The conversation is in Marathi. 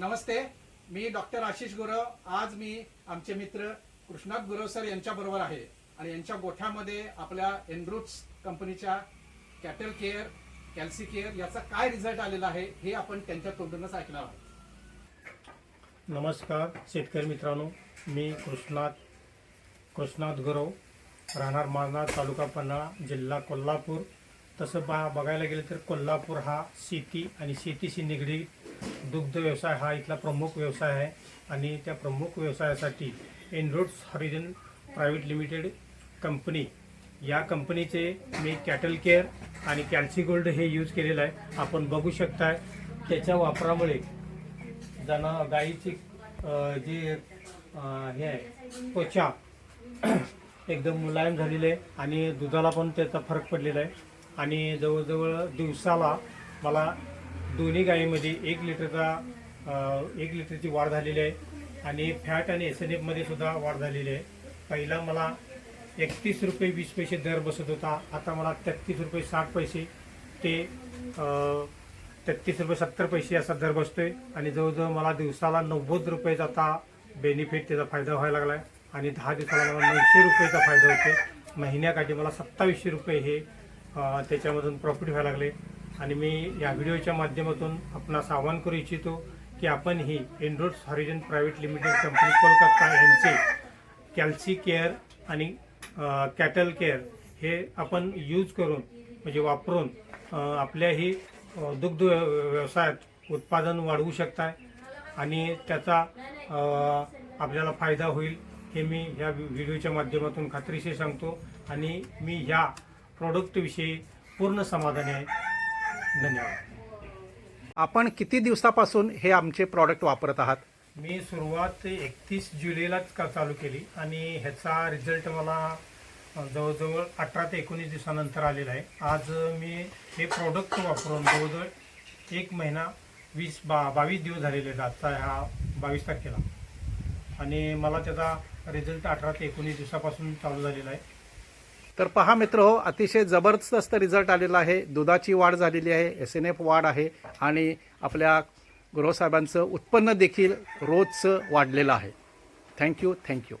नमस्ते मी डॉक्टर आशिष गुरव. आज मी आमचे मित्र कृष्णात गुरव सर यांच्या बरोबर आहे. आणि यांच्या गोठ्यामध्ये आपल्या एनरूट्स कंपनीच्या कॅटल केअर कॅल्सी केअर याचा काय रिझल्ट आलेला आहे हे आपण त्यांच्या तोंडूनच ऐकणार आहोत. नमस्कार शेतकरी मित्रांनो. मी कृष्णात कृष्णात गुरव. राहणार माळना तालुका पन्हाळा जिल्हा कोल्हापूर. तसं बा बघायला गेलं तर कोल्हापूर हा शेती आणि शेतीशी निगडीत दुग्ध व्यवसाय हा इथला प्रमुख व्यवसाय आहे. आणि त्या प्रमुख व्यवसायासाठी Enroads Horizon private limited company या कंपनीचे मी कॅटल केअर आणि कॅल्सी गोल्ड हे यूज केलेलं आहे. आपण बघू शकताय त्याच्या वापरामुळे जना गाईची जे हे आहे त्वचा एकदम मुलायम झालेली आहे आणि दुधाला पण त्याचा फरक पडलेला आहे. आणि जवळजवळ दिवसाला मला दोन्ही गायीमध्ये एक लिटरचा एक लिटरची वाढ झालेली आहे आणि फॅट आणि एस एन एफमध्ये सुद्धा वाढ झालेली आहे. पहिला मला एकतीस रुपये वीस पैसे दर बसत होता. आता मला तेहतीस रुपये साठ पैसे ते तेहतीस रुपये सत्तर पैसे असा दर बसतो आहे आणि जवळजवळ मला दिवसाला नव्वद रुपयाचा आता बेनिफिट त्याचा फायदा व्हायला लागला आहे आणि दहा दिवसाला मला नऊशे रुपयाचा फायदा होतो महिन्याकाठी मला सत्तावीसशे रुपये हे त्याच्यामधून प्रॉफिट व्हायला लागले. आणि मी या व्हिडिओच्या माध्यमातून आपणास आवाहन करू इच्छितो की आपण ही Enroads Horizon private limited company Kolkata यांचे कॅल्सी केअर आणि कॅटल केअर हे आपण यूज करून म्हणजे वापरून आपल्याही दुग्ध व्यव- व्यवसायात उत्पादन वाढवू शकताय. आणि त्याचा आपल्याला फायदा होईल हे मी ह्या व्हिडिओच्या माध्यमातून खात्रीशीर सांगतो. आणि मी ह्या प्रॉडक्टविषयी पूर्ण समाधानी आहे. धन्यवाद. आपण किती दिवसापासून हे आमचे प्रॉडक्ट वापरत आहात? मी सुरुवात एकतीस जुलैलाच का चालू केली आणि ह्याचा रिझल्ट मला जवळजवळ अठरा ते एकोणीस दिवसानंतर आलेला आहे. आज मी हे प्रोडक्ट वापरून जवळजवळ एक महिना वीस बा बावीस दिवस झालेले आहेत आजचा ह्या बावीस तारखेला. आणि मला त्याचा रिझल्ट अठरा ते एकोणीस दिवसापासून चालू झालेला आहे. तर पहा मित्र हो अतिशय जबरदस्त रिझल्ट आलेला आहे. दुधाची वाढ झालेली आहे. एस एन एफ वाढ आहे आणि आपल्या गुरुसाहेबांचं उत्पन्न देखील रोजचं वाढलेलं आहे. Thank you thank you